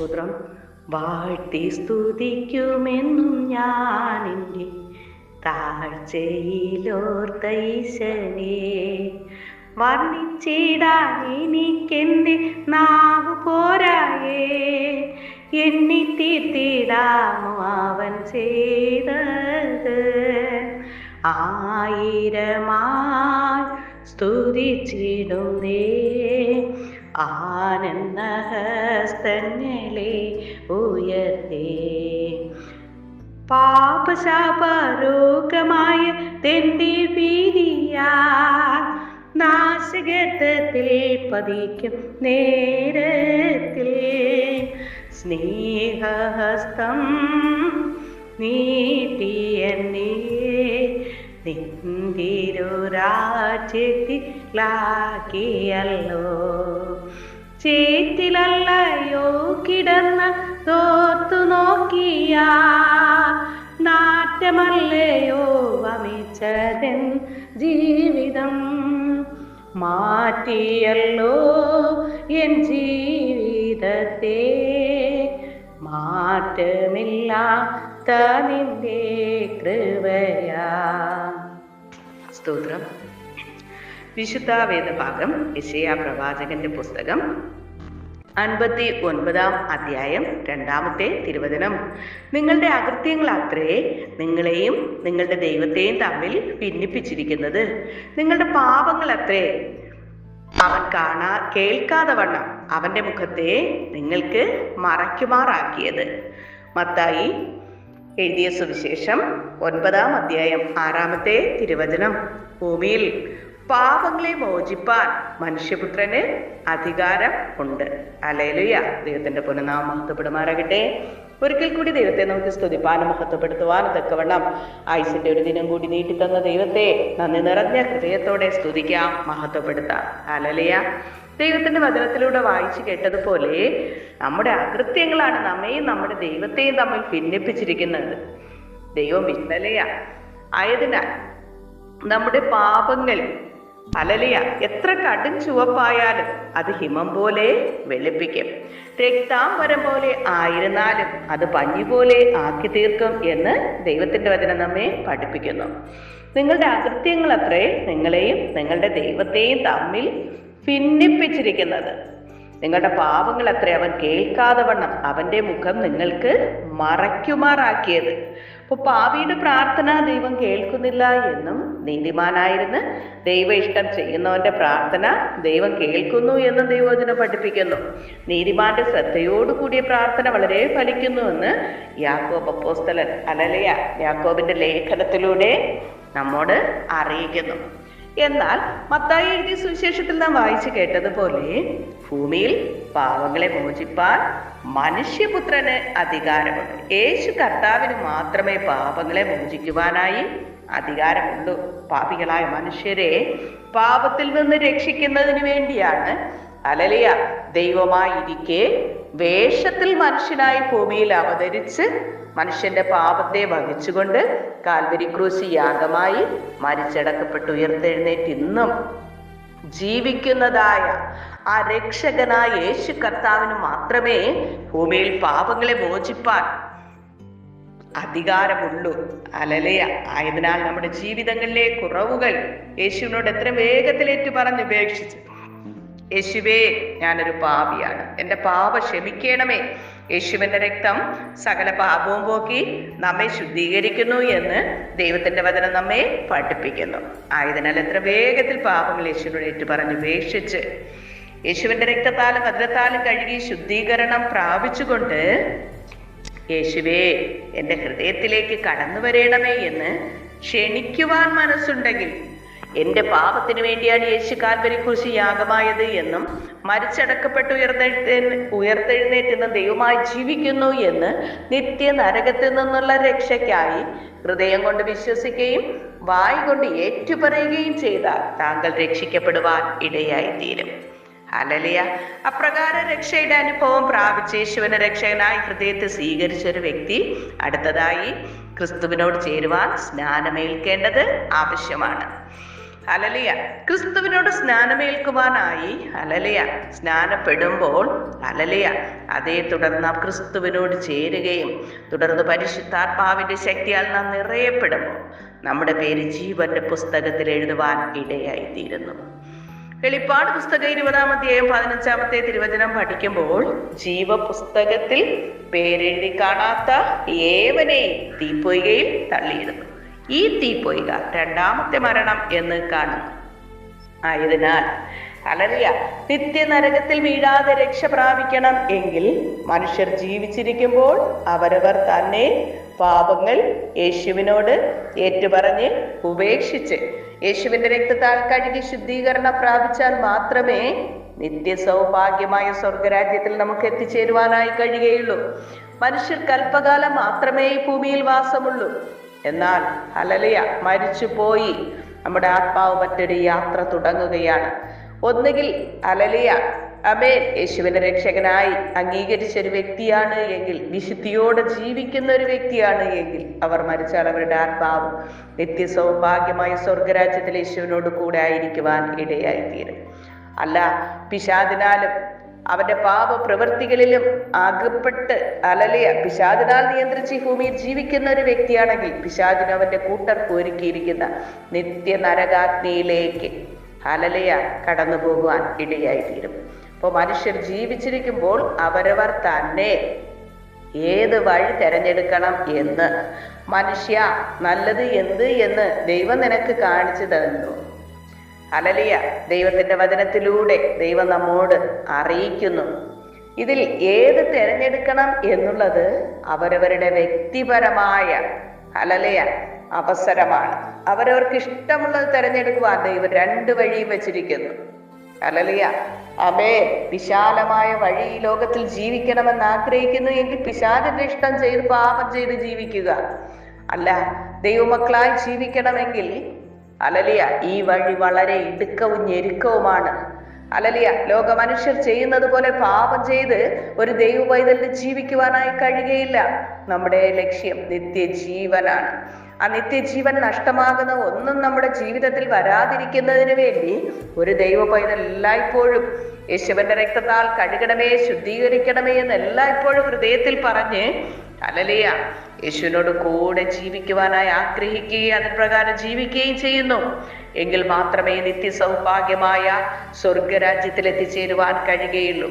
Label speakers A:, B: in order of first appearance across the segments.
A: സ്തോത്രം വാഴ്ത്തി സ്തുതിക്കുമെന്നും ഞാൻ എന്റെ താഴ്ചയിലോർത്തൈശനെ വർണിച്ചിടാൻ എനിക്കെന്റെ നാവ് പോരായേ. എണ്ണി തീർത്തിടാമോ അവൻ ചെയ്തത്? ആയിരമായി സ്തുതിച്ചിടുന്നേ. ആനന്ദഹസ്തങ്ങളെ ഉയർത്തേ പാപശാപരോഗമായ തെണ്ടി ഭീതിയാ നാശകത്തിൽ പതിക്കും നേരത്തിൽ. സ്നേഹഹസ്തം നീട്ടിയെന്നേ നിന്തിരുരാജ്യത്തിലാക്കിയല്ലോ ചേറ്റിലല്ലയോ കിടന്ന തോർത്തു നോക്കിയ. നാറ്റമല്ലയോ വമിച്ചതൻ ജീവിതം മാറ്റിയല്ലോ എൻ ജീവിതത്തെ. മാറ്റമില്ലാത്ത നിന്റെ കൃപയാ. സ്തോത്രം. വിശുദ്ധ വേദഭാഗം യശയ പ്രവാചകന്റെ പുസ്തകം അൻപത്തി ഒൻപതാം അധ്യായം രണ്ടാമത്തെ തിരുവചനം. നിങ്ങളുടെ അകൃത്യങ്ങൾ അത്രേ നിങ്ങളെയും നിങ്ങളുടെ ദൈവത്തെയും തമ്മിൽ ഭിന്നിപ്പിച്ചിരിക്കുന്നത്. നിങ്ങളുടെ പാപങ്ങൾ അത്രേ. അവൻ കാണാ കേൾക്കാതെ വണ്ണം അവന്റെ മുഖത്തെ നിങ്ങൾക്ക് മറയ്ക്കുമാറാക്കിയത്. മത്തായി എഴുതിയ സുവിശേഷം ഒൻപതാം അധ്യായം ആറാമത്തെ തിരുവചനം. ഭൂമിയിൽ പാപങ്ങളെ മോചിപ്പാൻ മനുഷ്യപുത്രന് അധികാരം ഉണ്ട്. അലയിലുയ ദൈവത്തിന്റെ പുനനാമം മഹത്വപ്പെടുമാറാകട്ടെ. ഒരിക്കൽ കൂടി ദൈവത്തെ നമുക്ക് സ്തുതിപ്പാനും മഹത്വപ്പെടുത്തുവാനും തക്കവണ്ണം ആയുസിന്റെ ഒരു ദിനം കൂടി നീട്ടിത്തന്ന ദൈവത്തെ നന്ദി നിറഞ്ഞ ഹൃദയത്തോടെ സ്തുതിക്കാം മഹത്വപ്പെടുത്താം. അലലിയ ദൈവത്തിന്റെ വചനത്തിലൂടെ വായിച്ചു കേട്ടതുപോലെ നമ്മുടെ അകൃത്യങ്ങളാണ് നമ്മയും നമ്മുടെ ദൈവത്തെയും തമ്മിൽ ഭിന്നിപ്പിച്ചിരിക്കുന്നത്. ദൈവം വിന്നലയ ആയതിനാൽ നമ്മുടെ പാപങ്ങൾ അലലിയ എത്ര കടും ചുവപ്പായാലും അത് ഹിമം പോലെ വെളുപ്പിക്കും. രക്താംബരം പോലെ ആയിരുന്നാലും അത് പഞ്ഞി പോലെ ആക്കി തീർക്കും എന്ന് ദൈവത്തിന്റെ വചനം നമ്മെ പഠിപ്പിക്കുന്നു. നിങ്ങളുടെ അകൃത്യങ്ങൾ അത്രേ നിങ്ങളെയും നിങ്ങളുടെ ദൈവത്തെയും തമ്മിൽ ഭിന്നിപ്പിച്ചിരിക്കുന്നത്. നിങ്ങളുടെ പാപങ്ങൾ അത്ര അവൻ കേൾക്കാതെ വണ്ണം അവന്റെ മുഖം നിങ്ങൾക്ക് മറയ്ക്കുമാറാക്കിയത്. അപ്പൊ പാവിയുടെ പ്രാർത്ഥന ദൈവം കേൾക്കുന്നില്ല എന്നും നീതിമാനായിരുന്ന് ദൈവ ഇഷ്ടം ചെയ്യുന്നവന്റെ പ്രാർത്ഥന ദൈവം കേൾക്കുന്നു എന്നും ദൈവവചനം പഠിപ്പിക്കുന്നു. നീതിമാന്റെ ശ്രദ്ധയോടുകൂടിയ പ്രാർത്ഥന വളരെ ഫലിക്കുന്നുവെന്ന് യാക്കോബ് അപ്പോസ്തലൻ അലലയ യാക്കോബിന്റെ ലേഖനത്തിലൂടെ നമ്മോട് അറിയിക്കുന്നു. എന്നാൽ മത്തായി എഴുതിയ സുവിശേഷത്തിൽ നാം വായിച്ചു കേട്ടതുപോലെ ഭൂമിയിൽ പാവങ്ങളെ മോചിപ്പാൻ മനുഷ്യപുത്രന് അധികാരമുണ്ട്. യേശു കർത്താവിന് മാത്രമേ പാപങ്ങളെ മോചിക്കുവാനായി അധികാരമുള്ളൂ. പാപികളായ മനുഷ്യരെ പാപത്തിൽ നിന്ന് രക്ഷിക്കുന്നതിന് വേണ്ടിയാണ് അലലിയ ദൈവമായിരിക്കെ വേഷത്തിൽ മനുഷ്യനായി ഭൂമിയിൽ അവതരിച്ച് മനുഷ്യന്റെ പാപത്തെ വഹിച്ചുകൊണ്ട് കാൽവരി ക്രൂശി യാഗമായി മരിച്ചടക്കപ്പെട്ട് ഉയർത്തെഴുന്നേറ്റ് ഇന്നും ജീവിക്കുന്നതായ ആ രക്ഷകനായ യേശു കർത്താവിന് മാത്രമേ ഭൂമിയിൽ പാപങ്ങളെ മോചിപ്പാൻ അധികാരമുള്ളൂ. അലലയ ആയതിനാൽ നമ്മുടെ ജീവിതങ്ങളിലെ കുറവുകൾ യേശുവിനോട് എത്ര വേഗത്തിലേറ്റു പറഞ്ഞുപേക്ഷിച്ച് യേശുവേ ഞാനൊരു പാപിയാണ്. എന്റെ പാപ ക്ഷമിക്കണമേ. യേശുവിന്റെ രക്തം സകല പാപവും പോക്കി നമ്മെ ശുദ്ധീകരിക്കുന്നു എന്ന് ദൈവത്തിന്റെ വചനം നമ്മെ പഠിപ്പിക്കുന്നു. ആയതിനാൽ എത്ര വേഗത്തിൽ പാപങ്ങൾ യേശുവിനോട് ഏറ്റു പറഞ്ഞ് ഉപേക്ഷിച്ച് യേശുവിന്റെ രക്തത്താലും വജ്രത്താലും കഴുകി ശുദ്ധീകരണം പ്രാപിച്ചുകൊണ്ട് യേശുവേ എന്റെ ഹൃദയത്തിലേക്ക് കടന്നു വരേണമേ എന്ന് ക്ഷണിക്കുവാൻ മനസ്സുണ്ടെങ്കിൽ എന്റെ പാപത്തിന് വേണ്ടിയാണ് യേശു കാൽവരി കുശി യാഗമായത് എന്നും മരിച്ചടക്കപ്പെട്ട് ഉയർത്തെഴുത്തേ ഉയർത്തെഴുന്നേറ്റുന്ന ദൈവമായി ജീവിക്കുന്നു എന്ന് നിത്യ നരകത്തിൽ നിന്നുള്ള രക്ഷയ്ക്കായി ഹൃദയം കൊണ്ട് വിശ്വസിക്കുകയും വായി കൊണ്ട് ഏറ്റുപറയുകയും ചെയ്താൽ താങ്കൾ രക്ഷിക്കപ്പെടുവാൻ ഇടയായി തീരും അലലിയ അപ്രകാര രക്ഷയുടെ അനുഭവം പ്രാപിച്ച യേശുവിനെ രക്ഷകനായി ഹൃദയത്തെ സ്വീകരിച്ച ഒരു വ്യക്തി അടുത്തതായി ക്രിസ്തുവിനോട് ചേരുവാൻ സ്നാനമേൽക്കേണ്ടത് ആവശ്യമാണ്. അലലിയ ക്രിസ്തുവിനോട് സ്നാനമേൽക്കുവാനായി അലലിയ സ്നാനപ്പെടുമ്പോൾ അലലിയ അതേ തുടർന്ന് ക്രിസ്തുവിനോട് ചേരുകയും തുടർന്ന് പരിശുദ്ധാത്മാവിന്റെ ശക്തിയാൽ നാം നിറയപ്പെടുമ്പോൾ നമ്മുടെ പേര് ജീവന്റെ പുസ്തകത്തിൽ എഴുതുവാൻ ഇടയായിത്തീരുന്നു. വെളിപ്പാട് പുസ്തകം ഇരുപതാം അധ്യായം പതിനഞ്ചാമത്തെ തിരുവചനം പഠിക്കുമ്പോൾ ജീവപുസ്തകത്തിൽ പേരെഴുതി കാണാത്ത ഏവനെയും തീപ്പൊയ്കയിൽ തള്ളിയിടുന്നു ഈ തീപ്പൊയ്ക രണ്ടാമത്തെ മരണം എന്ന് കാണുന്നു. ആയതിനാൽ അലറിയ നിത്യനരകത്തിൽ വീഴാതെ രക്ഷ പ്രാപിക്കണം എങ്കിൽ മനുഷ്യർ ജീവിച്ചിരിക്കുമ്പോൾ അവരവർ തന്നെ പാപങ്ങൾ യേശുവിനോട് ഏറ്റുപറഞ്ഞ് ഉപേക്ഷിച്ച് യേശുവിന്റെ രക്തത്താൽ കഴുകി ശുദ്ധീകരണം പ്രാപിച്ചാൽ മാത്രമേ നിത്യ സൗഭാഗ്യമായ സ്വർഗരാജ്യത്തിൽ നമുക്ക് എത്തിച്ചേരുവാനായി കഴിയുകയുള്ളൂ. മനുഷ്യർ കൽപ്പകാലം മാത്രമേ ഈ ഭൂമിയിൽ വാസമുള്ളൂ. എന്നാൽ ഹലലിയ മരിച്ചുപോയി. നമ്മുടെ ആത്മാവ് മറ്റൊരു യാത്ര തുടങ്ങുകയാണ്. ഒന്നുകിൽ അലലിയ അമേൻ യേശുവിനെ രക്ഷകനായി അംഗീകരിച്ച ഒരു വ്യക്തിയാണ് എങ്കിൽ വിശുദ്ധിയോടെ ജീവിക്കുന്ന ഒരു വ്യക്തിയാണ് എങ്കിൽ അവർ മരിച്ചാൽ അവരുടെ ആത്മാവ് നിത്യ സൗഭാഗ്യമായ സ്വർഗരാജ്യത്തിൽ യേശുവിനോട് കൂടെ ആയിരിക്കുവാൻ ഇടയായിത്തീരും. അല്ല പിശാദിനാലും അവന്റെ പാപ പ്രവൃത്തികളിലും അകപ്പെട്ട് അലലിയ പിശാദിനാൽ നിയന്ത്രിച്ച് ഈ ഭൂമിയിൽ ജീവിക്കുന്ന ഒരു വ്യക്തിയാണെങ്കിൽ പിശാദിന് അവന്റെ കൂട്ടർക്ക് ഒരുക്കിയിരിക്കുന്ന നിത്യ നരകാഗ്നിയിലേക്ക് അലലയ കടന്നു പോകുവാൻ ഇടയായിത്തീരും. അപ്പോൾ മനുഷ്യർ ജീവിച്ചിരിക്കുമ്പോൾ അവരവർ തന്നെ ഏത് വഴി തിരഞ്ഞെടുക്കണം എന്ന്? മനുഷ്യ നല്ലത് എന്ത് എന്ന് ദൈവം നിനക്ക് കാണിച്ചു തന്നു. അലലിയ ദൈവത്തിന്റെ വചനത്തിലൂടെ ദൈവം നമ്മോട് അറിയിക്കുന്നു. ഇതിൽ ഏത് തിരഞ്ഞെടുക്കണം എന്നുള്ളത് അവരവരുടെ വ്യക്തിപരമായ അലലയ അവസരമാണ്. അവരവർക്ക് ഇഷ്ടമുള്ളത് തിരഞ്ഞെടുക്കുവാൻ ദൈവം രണ്ട് വഴിയും വെച്ചിരിക്കുന്നു. അലലിയ അമേ വിശാലമായ വഴി ഈ ലോകത്തിൽ ജീവിക്കണമെന്ന് ആഗ്രഹിക്കുന്നു എങ്കിൽ പിശാചിന്റെ ഇഷ്ടം ചെയ്ത് പാപം ചെയ്ത് ജീവിക്കുക. അല്ല ദൈവമക്കളായി ജീവിക്കണമെങ്കിൽ അലലിയ ഈ വഴി വളരെ ഇടുക്കവും ഞെരുക്കവുമാണ്. അലലിയ ലോക മനുഷ്യർ ചെയ്യുന്നത് പോലെ പാപം ചെയ്ത് ഒരു ദൈവ പൈതലിന് ജീവിക്കുവാനായി കഴിയുകയില്ല. നമ്മുടെ ലക്ഷ്യം നിത്യജീവനാണ്. ആ നിത്യജീവൻ നഷ്ടമാകുന്ന ഒന്നും നമ്മുടെ ജീവിതത്തിൽ വരാതിരിക്കുന്നതിന് വേണ്ടി ഒരു ദൈവ പൈതൽ എല്ലായ്പ്പോഴും യേശുവന്റെ രക്തത്താൽ കഴുകണമേ ശുദ്ധീകരിക്കണമേ എന്ന് എല്ലായ്പ്പോഴും ഹൃദയത്തിൽ പറഞ്ഞ് അലലിയ യേശുവിനോട് കൂടെ ജീവിക്കുവാനായി ആഗ്രഹിക്കുകയും അതിന് പ്രകാരം ജീവിക്കുകയും ചെയ്യുന്നു. എങ്കിൽ മാത്രമേ നിത്യസൗഭാഗ്യമായ സ്വർഗരാജ്യത്തിൽ എത്തിച്ചേരുവാൻ കഴിയുകയുള്ളൂ.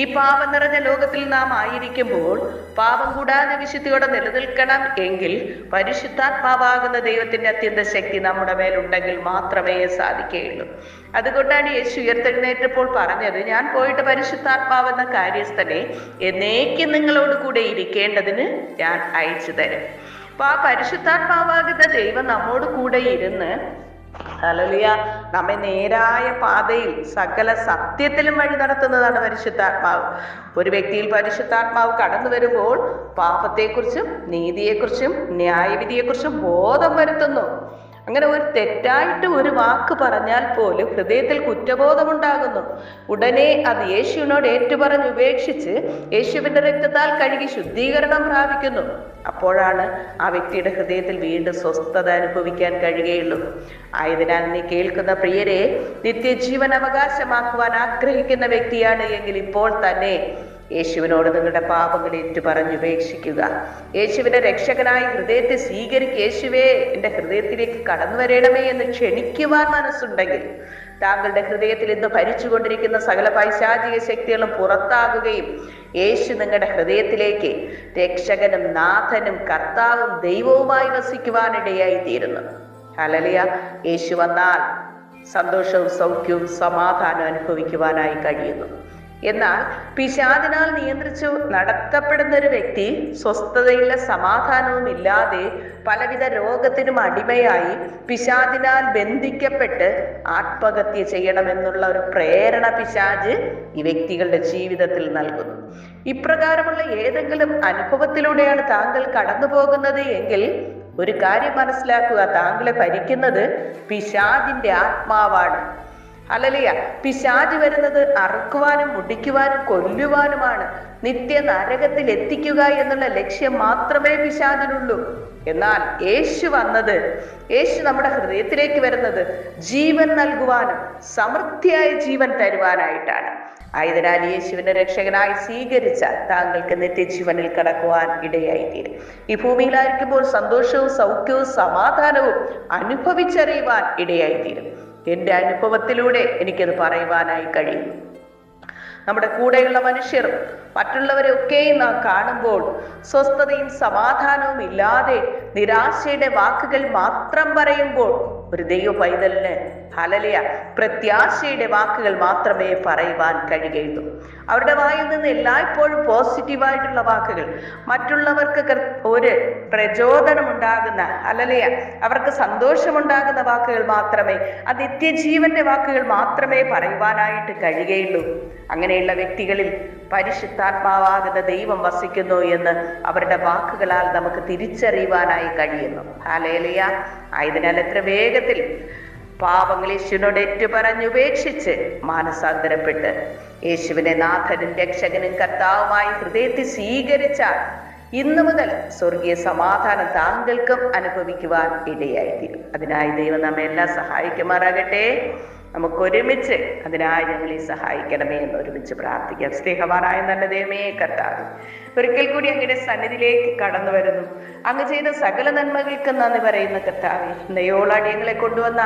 A: ഈ പാപം നിറഞ്ഞ ലോകത്തിൽ നാം ആയിരിക്കുമ്പോൾ പാപം കൂടാതെ വിശുദ്ധിയോടെ നിലനിൽക്കണം എങ്കിൽ പരിശുദ്ധാത്മാവാകുന്ന ദൈവത്തിന്റെ അത്യന്ത ശക്തി നമ്മുടെ മേലുണ്ടെങ്കിൽ മാത്രമേ സാധിക്കുകയുള്ളൂ. അതുകൊണ്ടാണ് യേശു ഉയർത്തെഴുന്നേറ്റപ്പോൾ പറഞ്ഞത് ഞാൻ പോയിട്ട് പരിശുദ്ധാത്മാവെന്ന കാര്യസ്ഥനെ എന്നേക്കും നിങ്ങളോട് കൂടെ ഇരിക്കേണ്ടതിന് ഞാൻ അയച്ചു തരും. അപ്പൊ ആ പരിശുദ്ധാത്മാവാകുന്ന ദൈവം നമ്മോട് കൂടെ ഇരുന്ന് ഹലലിയ നമ്മെ നേരായ പാതയിൽ സകല സത്യത്തിലും വഴി നടത്തുന്നതാണ് പരിശുദ്ധാത്മാവ്. ഒരു വ്യക്തിയിൽ പരിശുദ്ധാത്മാവ് കടന്നു വരുമ്പോൾ പാപത്തെക്കുറിച്ചും നീതിയെക്കുറിച്ചും ന്യായവിധിയെക്കുറിച്ചും ബോധം വരുത്തുന്നു. അങ്ങനെ ഒരു തെറ്റായിട്ട് ഒരു വാക്ക് പറഞ്ഞാൽ പോലും ഹൃദയത്തിൽ കുറ്റബോധമുണ്ടാകുന്നു. ഉടനെ അത് യേശുവിനോട് ഏറ്റുപറഞ്ഞ് ഉപേക്ഷിച്ച് യേശുവിന്റെ രക്തത്താൽ കഴുകി ശുദ്ധീകരണം പ്രാപിക്കുന്നു. അപ്പോഴാണ് ആ വ്യക്തിയുടെ ഹൃദയത്തിൽ വീണ്ടും സ്വസ്ഥത അനുഭവിക്കാൻ കഴിയുകയുള്ളൂ. ആയതിനാൽ നീ കേൾക്കുന്ന പ്രിയരെ നിത്യജീവൻ അവകാശമാക്കുവാൻ ആഗ്രഹിക്കുന്ന വ്യക്തിയാണ് എങ്കിൽ ഇപ്പോൾ തന്നെ യേശുവിനോട് നിങ്ങളുടെ പാപങ്ങൾ ഏറ്റു പറഞ്ഞുപേക്ഷിക്കുക യേശുവിനെ രക്ഷകനായി ഹൃദയത്തെ സ്വീകരിക്കുക. യേശുവേ എന്റെ ഹൃദയത്തിലേക്ക് കടന്നു വരണമേ എന്ന് ക്ഷണിക്കുവാൻ മനസ്സുണ്ടെങ്കിൽ താങ്കളുടെ ഹൃദയത്തിൽ ഇന്ന് ഭരിച്ചുകൊണ്ടിരിക്കുന്ന സകല പൈശാചിക ശക്തികളും പുറത്താകുകയും യേശു നിങ്ങളുടെ ഹൃദയത്തിലേക്ക് രക്ഷകനും നാഥനും കർത്താവും ദൈവവുമായി വസിക്കുവാനിടയായി തീരുന്നു. ഹലലിയ യേശു വന്നാൽ സന്തോഷവും സൗഖ്യവും സമാധാനവും അനുഭവിക്കുവാനായി കഴിയുന്നു. എന്നാൽ പിശാദിനാൽ നിയന്ത്രിച്ചു നടത്തപ്പെടുന്ന ഒരു വ്യക്തി സ്വസ്ഥതയില്ല സമാധാനവും ഇല്ലാതെ പലവിധ രോഗത്തിനും അടിമയായി പിശാദിനാൽ ബന്ധിക്കപ്പെട്ട് ആത്മഹത്യ ചെയ്യണമെന്നുള്ള ഒരു പ്രേരണ പിശാജ് ഈ വ്യക്തികളുടെ ജീവിതത്തിൽ നൽകുന്നു. ഇപ്രകാരമുള്ള ഏതെങ്കിലും അനുഭവത്തിലൂടെയാണ് താങ്കൾ കടന്നു പോകുന്നത് എങ്കിൽ ഒരു കാര്യം മനസ്സിലാക്കുക താങ്കളെ ഭരിക്കുന്നത് പിശാദിന്റെ ആത്മാവാണ്. അലലിയ പിശാജ് വരുന്നത് അറുക്കുവാനും മുടിക്കുവാനും കൊല്ലുവാനുമാണ്. നിത്യ നരകത്തിൽ എത്തിക്കുക എന്നുള്ള ലക്ഷ്യം മാത്രമേ പിശാജിനുള്ളൂ എന്നാൽ യേശു വന്നത് യേശു നമ്മുടെ ഹൃദയത്തിലേക്ക് വരുന്നത് ജീവൻ നൽകുവാനും സമൃദ്ധിയായ ജീവൻ തരുവാനായിട്ടാണ്. ആയതിനാൽ യേശുവിനെ രക്ഷകനായി സ്വീകരിച്ചാൽ താങ്കൾക്ക് നിത്യജീവനിൽ കടക്കുവാൻ ഇടയായിത്തീരും. ഈ ഭൂമിയിലായിരിക്കുമ്പോൾ സന്തോഷവും സൗഖ്യവും സമാധാനവും അനുഭവിച്ചറിയുവാൻ ഇടയായിത്തീരും. എന്റെ അനുഭവത്തിലൂടെ എനിക്കത് പറയുവാനായി കഴിയും. നമ്മുടെ കൂടെയുള്ള മനുഷ്യർ മറ്റുള്ളവരെ ഒക്കെയും നാം കാണുമ്പോൾ സ്വസ്ഥതയും സമാധാനവും ഇല്ലാതെ നിരാശയുടെ വാക്കുകൾ മാത്രം പറയുമ്പോൾ ഒരു ദൈവ പൈതലിന് ഹലലിയ പ്രത്യാശയുടെ വാക്കുകൾ മാത്രമേ പറയുവാൻ കഴിയുകയുള്ളൂ. അവരുടെ വായിൽ നിന്ന് എല്ലായ്പ്പോഴും പോസിറ്റീവായിട്ടുള്ള വാക്കുകൾ. മറ്റുള്ളവർക്ക് ഒരു പ്രചോദനമുണ്ടാകുന്ന ഹലലിയ അവർക്ക് സന്തോഷമുണ്ടാകുന്ന വാക്കുകൾ മാത്രമേ ആ നിത്യജീവന്റെ വാക്കുകൾ മാത്രമേ പറയുവാനായിട്ട് കഴിയുകയുള്ളൂ. അങ്ങനെയുള്ള വ്യക്തികളിൽ പരിശുദ്ധാത്മാവാകുന്ന ദൈവം വസിക്കുന്നു എന്ന് അവരുടെ വാക്കുകളാൽ നമുക്ക് തിരിച്ചറിയുവാനായി കഴിയുന്നു. ഹാലേലിയ ആയതിനാൽ എത്ര വേഗത്തിൽ പാപങ്ങൾ യേശുവിനോട് ഏറ്റുപറഞ്ഞുപേക്ഷിച്ച് മാനസാന്തരപ്പെട്ട്. യേശുവിനെ നാഥനും രക്ഷകനും കർത്താവുമായി ഹൃദയത്തിൽ സ്വീകരിച്ചാൽ ഇന്നു മുതൽ സ്വർഗീയ സമാധാനം താങ്കൾക്കും അനുഭവിക്കുവാൻ ഇടയായിത്തീരും. അതിനായി ദൈവം നമ്മെ എല്ലാം സഹായിക്കുമാറാകട്ടെ. നമുക്ക് ഒരുമിച്ച് അതിനായി ഞങ്ങളെ സഹായിക്കണമേ എന്ന് ഒരുമിച്ച് പ്രാർത്ഥിക്കാം. സ്നേഹവാനായ നല്ല ദൈവമേ കർത്താവ് ഒരിക്കൽ കൂടി അങ്ങയുടെ സന്നിധിയിലേക്ക് കടന്നു വരുന്നു. അങ്ങ് ചെയ്ത സകല നന്മകൾക്ക് നന്ദി പറയുന്ന കർത്താവെ. നെയ്യോളടിയങ്ങളെ കൊണ്ടുവന്ന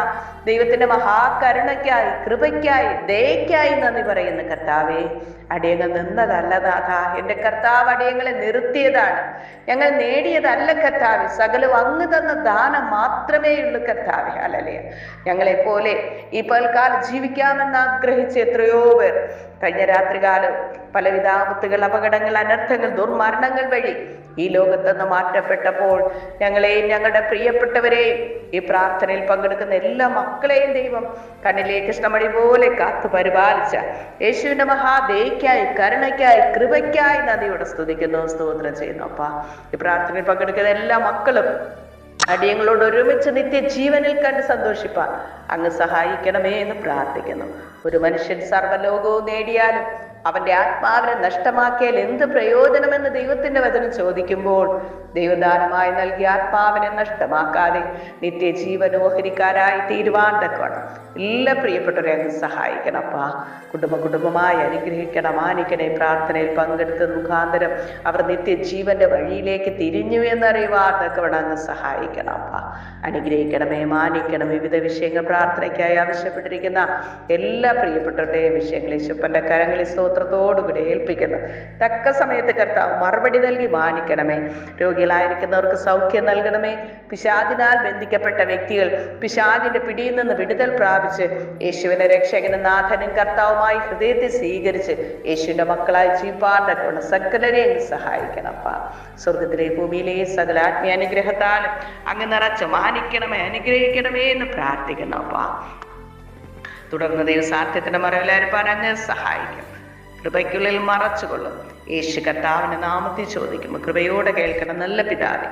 A: ദൈവത്തിന്റെ മഹാകരുണയ്ക്കായി കൃപയ്ക്കായി ദയയ്ക്കായി നന്ദി പറയുന്ന കർത്താവെ. അടിയങ്ങൾ നിന്നതല്ല നാഥ. എന്റെ കർത്താവ് അടിയങ്ങളെ നിർത്തിയതാണ്. ഞങ്ങൾ നേടിയതല്ല കർത്താവ്. സകലവും അങ്ങ് തന്ന ദാനം മാത്രമേ ഉള്ളൂ കർത്താവെ. അല്ലല്ലേ ഞങ്ങളെ പോലെ ഈ പൽക്കാലം ജീവിക്കാമെന്ന് ആഗ്രഹിച്ച എത്രയോ പേർ. കഴിഞ്ഞ രാത്രികാലം പല വിധാപത്തുകൾ അപകടങ്ങൾ അനർത്ഥങ്ങൾ ദുർമരണങ്ങൾ വഴി ഈ ലോകത്തുനിന്ന് മാറ്റപ്പെട്ടപ്പോൾ ഞങ്ങളെയും ഞങ്ങളുടെ പ്രിയപ്പെട്ടവരെയും ഈ പ്രാർത്ഥനയിൽ പങ്കെടുക്കുന്ന എല്ലാ മക്കളെയും ദൈവം കണ്ണിലെ കൃഷ്ണമണി പോലെ കാത്തു പരിപാലിച്ച യേശുവിന്റെ മഹാദേയ്ക്കായി കരുണയ്ക്കായി കൃപയ്ക്കായി നദിയോടെ സ്തുതിക്കുന്നു സ്തോത്രം ചെയ്യുന്നു. അപ്പ ഈ പ്രാർത്ഥനയിൽ പങ്കെടുക്കുന്ന എല്ലാ മക്കളും അടിയങ്ങളോട് ഒരുമിച്ച് നിത്യജീവനിൽ കണ്ട് സന്തോഷിപ്പ അങ്ങ് സഹായിക്കണമേ എന്ന് പ്രാർത്ഥിക്കുന്നു. ഒരു മനുഷ്യൻ സർവലോകവും നേടിയാലും അവന്റെ ആത്മാവിനെ നഷ്ടമാക്കിയാൽ എന്ത് പ്രയോജനമെന്ന് ദൈവത്തിന്റെ വചനം ചോദിക്കുമ്പോൾ ദൈവദാനമായി നൽകിയ ആത്മാവിനെ നഷ്ടമാക്കാതെ നിത്യജീവൻ ഓഹരിക്കാരായി തീരുവാൻ തക്കവണ്ണം എല്ലാ പ്രിയപ്പെട്ടവരെ അങ്ങ് സഹായിക്കണം അപ്പാ. കുടുംബ കുടുംബമായി അനുഗ്രഹിക്കണം. മാനിക്കണേ പ്രാർത്ഥനയിൽ പങ്കെടുത്ത മുഖാന്തരം അവർ നിത്യജീവന്റെ വഴിയിലേക്ക് തിരിഞ്ഞു എന്നറിയുവാൻ തക്കവണ്ണം അങ്ങ് സഹായിക്കണം അപ്പാ. അനുഗ്രഹിക്കണമേ മാനിക്കണം വിവിധ വിഷയങ്ങൾ പ്രാർത്ഥനയ്ക്കായി ആവശ്യപ്പെട്ടിരിക്കുന്ന എല്ലാ പ്രിയപ്പെട്ടവരുടെയും വിഷയങ്ങൾ ശുപ്പന്റെ കരങ്ങളിൽ സ്തോത്രത്തോടുകൂടി ഏൽപ്പിക്കുന്നു. തക്ക സമയത്ത് കർത്താവ് മറുപടി നൽകി മാനിക്കണമേ. രോഗികളായിരിക്കുന്നവർക്ക് സൗഖ്യം നൽകണമേ. പിശാദിനാൽ ബന്ധിക്കപ്പെട്ട വ്യക്തികൾ പിശാദിന്റെ പിടിയിൽ നിന്ന് വിടുതൽ പ്രാപിച്ച് യേശുവിനെ രക്ഷകനും നാഥനും കർത്താവുമായി ഹൃദയത്തെ സ്വീകരിച്ച് യേശുവിന്റെ മക്കളായി ജീപ്പാണ്ടൊക്കെയുള്ള സകലരെയും സഹായിക്കണപ്പാ സ്വർഗത്തിലെ ഭൂമിയിലെ സകല ആത്മീയ അനുഗ്രഹത്താലും അങ്ങ് നിറച്ച് മാനിക്കണമേ അനുഗ്രഹിക്കണമേ എന്ന് പ്രാർത്ഥിക്കണപ്പാ തുടർന്ന് ദൈവസാധ്യത്തിന്റെ മറവിലായിരിക്കാൻ അങ്ങ് സഹായിക്കും. കൃപയ്ക്കുള്ളിൽ മറച്ചുകൊള്ളും. യേശു കർത്താവിന്റെ നാമത്തിൽ ചോദിക്കുമ്പോൾ കൃപയോടെ കേൾക്കണം നല്ല പിതാവി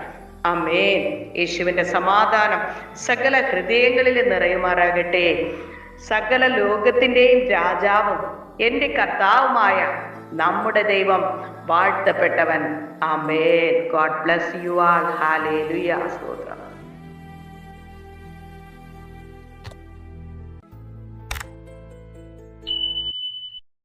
A: അമേൻ യേശുവിന്റെ സമാധാനം സകല ഹൃദയങ്ങളിൽ നിറയുമാറാകട്ടെ. സകല ലോകത്തിന്റെയും രാജാവും എന്റെ കർത്താവുമായ നമ്മുടെ ദൈവം വാഴ്ത്തപ്പെട്ടവൻ. Amen God bless you all. Hallelujah